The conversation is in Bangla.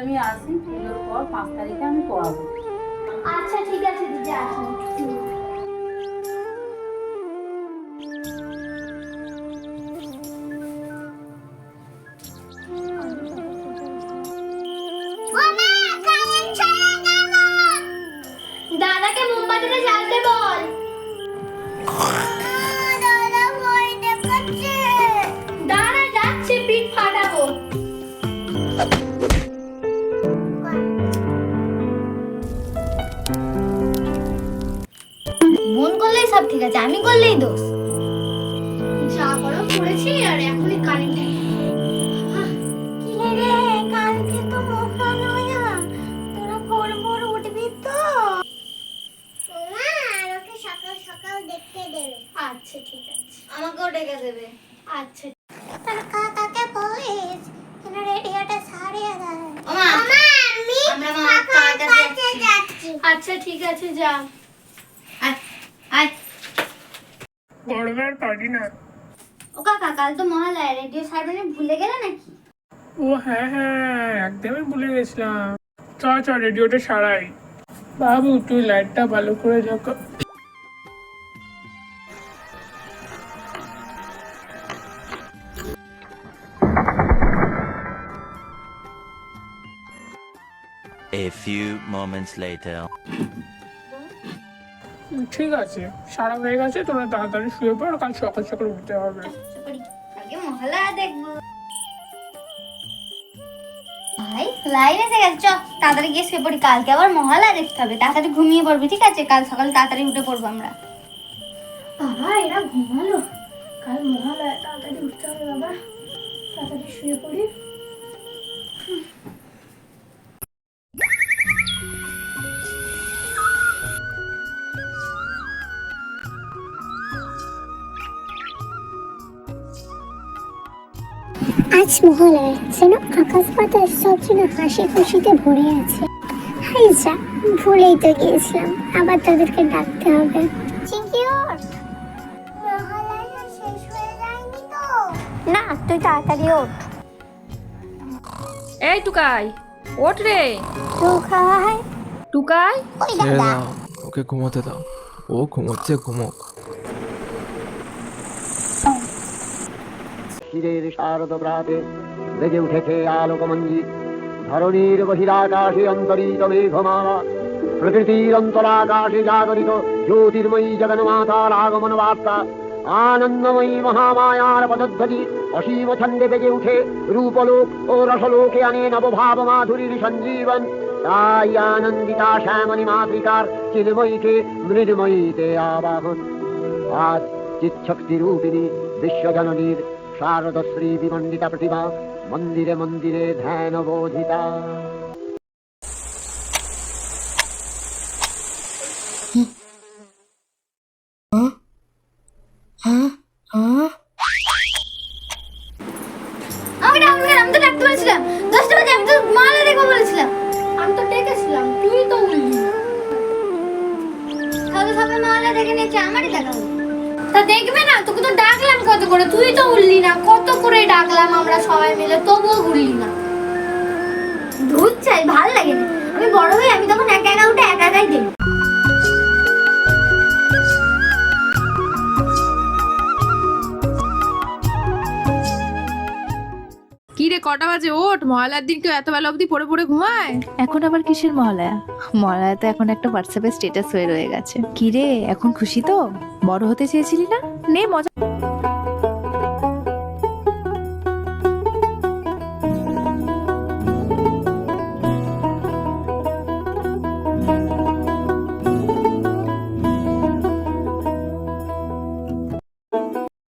আমি আসি পুজোর পর পাঁচ তারিখে আমি পড়াবো। আচ্ছা ঠিক আছে দিদি আসুন। বল। সব ঠিক আছে আমি করলেই দোষ। যা করো করেছি আর এখনই কারেন্ট দেবে। আচ্ছা ঠিক আছে। আমাকেও ডেকে দেবে। আচ্ছা। তার কাকাকে বলিস? যেন রেডিওটা সারিয়ে দেয়? আমরা মা কাকার কাকার কাছে কাছে যাচ্ছি। আচ্ছা ঠিক আছে যা। গরমের পারি না ও কাকা কাল তো মহালয়া রেডিও সারবেন ভুলে গেলে নাকি? ও হ্যাঁ হ্যাঁ একদমই ভুলে গেছিলাম। চ চ রেডিওটা সারাই। বাবু তুই লাইটটা ভালো করে যখন A few moments later. ঠিক আছে। সারা হয়ে গেছে, তোমরা তাড়াতাড়ি শুয়ে পড়ো, কাল সকাল সকাল উঠতে হবে। কালকে মহালয়া দেখব। ভাই, লাইন এসে গেছে চ তাড়াতাড়ি গিয়ে শুয়ে পড়ি। কালকে আবার মহালয়া দেখতে হবে, তাড়াতাড়ি ঘুমিয়ে পড়বি, ঠিক আছে? কাল সকাল তাড়াতাড়ি উঠে পড়ব আমরা। বাবা, এরা ঘুমালো। কাল মহালয়া তাড়াতাড়ি উঠতে হবে, বাবা। তাড়াতাড়ি শুয়ে পড়ি। আজ মহালয়া যেন আকাশ পাতাল সব যেন হাসি খুশিতে ভরে আছে। হাই যা ভুলেই তো গিয়েছিলাম আবার তাদেরকে ডাকতে হবে। চিঙ্কি ওঠ মহালয়া শেষ হয়ে যায়নি তো? না তুই তাড়াতাড়ি ওঠ। এই টুকাই ওঠ রে। টুকাই। ওই দাদা। দাও ওকে ঘুমোতে দাও। ও ঘুমোচ্ছে ঘুমোক। ক্ষীরের শারদ প্রাতে বেজে উঠেছে আলোকমঞ্জি। ধরণীর বহিরাকাশে অন্তরিত মেঘমালা, প্রকৃতির অন্তরাকাশে জাগরিত জ্যোতির্ময়ী জগন্মাতার আগমন বার্তা, আনন্দময়ী মহামায়ার পদধ্বনি অসীম ছন্দে বেজে উঠে রূপলোক ও রসলোকে আনে নবভাব মাধুরীর সঞ্জীবন। তাই আনন্দিতা শ্যামণী মাতৃকার চিন্ময়ীকে মৃন্ময়ীতে আবাহন। আজ চিৎশক্তি রূপিণী বিশ্বজননীর শারদশ্রী বিমণ্ডিতা প্রতিমা মন্দিরে মন্দিরে ধ্যান বোধিতা মালা দেখে নিয়েছে আমারই দেখা। তা দেখবে না, তোকে তো ডাকলাম কত করে? তুই তো উঠলি না, কত করে ডাকলাম আমরা সবাই মিলে? তবুও উঠলি না। ধুত চাই ভালো লাগে না। আমি বড় হই আমি তখন একা একা উঠে একা একাই দেখি। কটা বাজে? ওঠ, মহালয়ার দিন কেউ এত বেলা অবধি পড়ে পড়ে ঘুমায়? এখন আবার কিসের মহালয়া? মহালয়া তো এখন একটা হোয়াটসঅ্যাপে স্ট্যাটাস হয়ে রয়ে গেছে। কিরে, এখন খুশি তো? বড় হতে চেয়েছিলি না? নে, মজা